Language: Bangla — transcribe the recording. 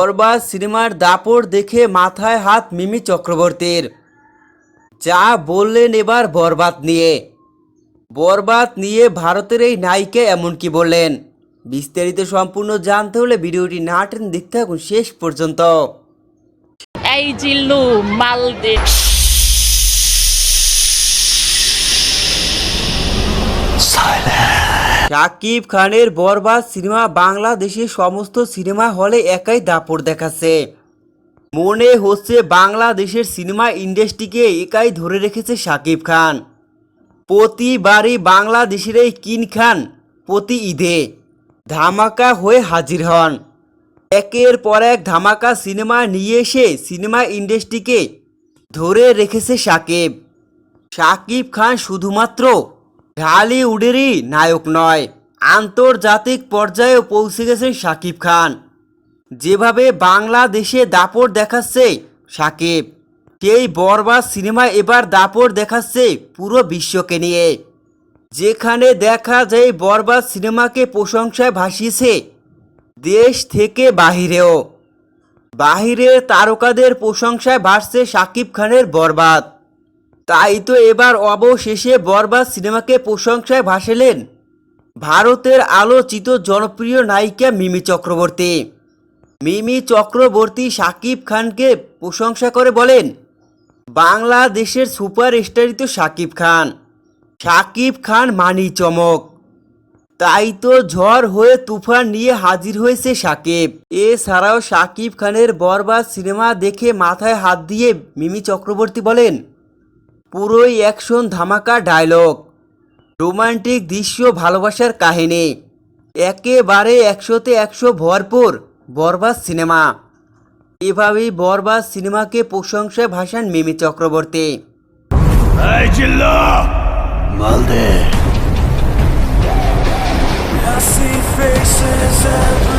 বরবাদ সিনেমার দাপট দেখে মাথায় হাত মিমি চক্রবর্তীর। যা বললেন এবার বরবাদ নিয়ে। বরবাদ নিয়ে ভারতের এই নায়িকা এমন কি বললেন? বিস্তারিত সম্পূর্ণ জানতে হলে ভিডিওটি না টেন দেখতে থাকুন শেষ পর্যন্ত। এই জিল্লু শাকিব খানের বরবাদ সিনেমা বাংলাদেশের সমস্ত সিনেমা হলে একাই দাপট দেখাচ্ছে। মনে হচ্ছে বাংলাদেশের সিনেমা ইন্ডাস্ট্রিকে একাই ধরে রেখেছে শাকিব খান। প্রতিবারই বাংলাদেশের এই কিন খান প্রতি ঈদে ধামাকা হয়ে হাজির হন। একের পর এক ধামাকা সিনেমা নিয়ে এসে সিনেমা ইন্ডাস্ট্রিকে ধরে রেখেছে শাকিব। শাকিব খান শুধুমাত্র ঢালিউডেরই নায়ক নয়। আন্তর্জাতিক পর্যায়েও পৌঁছে গেছেন শাকিব খান। যেভাবে বাংলাদেশে দাপট দেখাচ্ছে শাকিব, সেই বরবাদ সিনেমা এবার দাপট দেখাচ্ছে পুরো বিশ্বকে নিয়ে। যেখানে দেখা যায় বরবাদ সিনেমাকে প্রশংসায় ভাসিয়েছে দেশ থেকে বাহিরেও। বাহিরের তারকাদের প্রশংসায় ভাসছে শাকিব খানের বরবাদ। তাই তো এবার অবশেষে বরবাদ সিনেমাকে প্রশংসায় ভাসালেন। ভারতের আলোচিত জনপ্রিয় নায়িকা মিমি চক্রবর্তী। মিমি চক্রবর্তী শাকিব খানকে প্রশংসা করে বলেন, বাংলাদেশের সুপারস্টারই তো শাকিব খান। শাকিব খান মানি চমক। তাই তো ঝড় হয়ে তুফান নিয়ে হাজির হয়েছে সাকিব। এছাড়াও সাকিব খানের বরবাদ সিনেমা দেখে মাথায় হাত দিয়ে মিমি চক্রবর্তী বলেন পুরোই অ্যাকশন ধামাকা ডায়লগ। রোমান্টিক দৃশ্য ভালোবাসার কাহিনী। একেবারে একশোতে একশো ভরপুর বরবাস সিনেমা। এভাবেই বরবাস সিনেমাকে প্রশংসায় ভাসান মিমি চক্রবর্তী। Faces see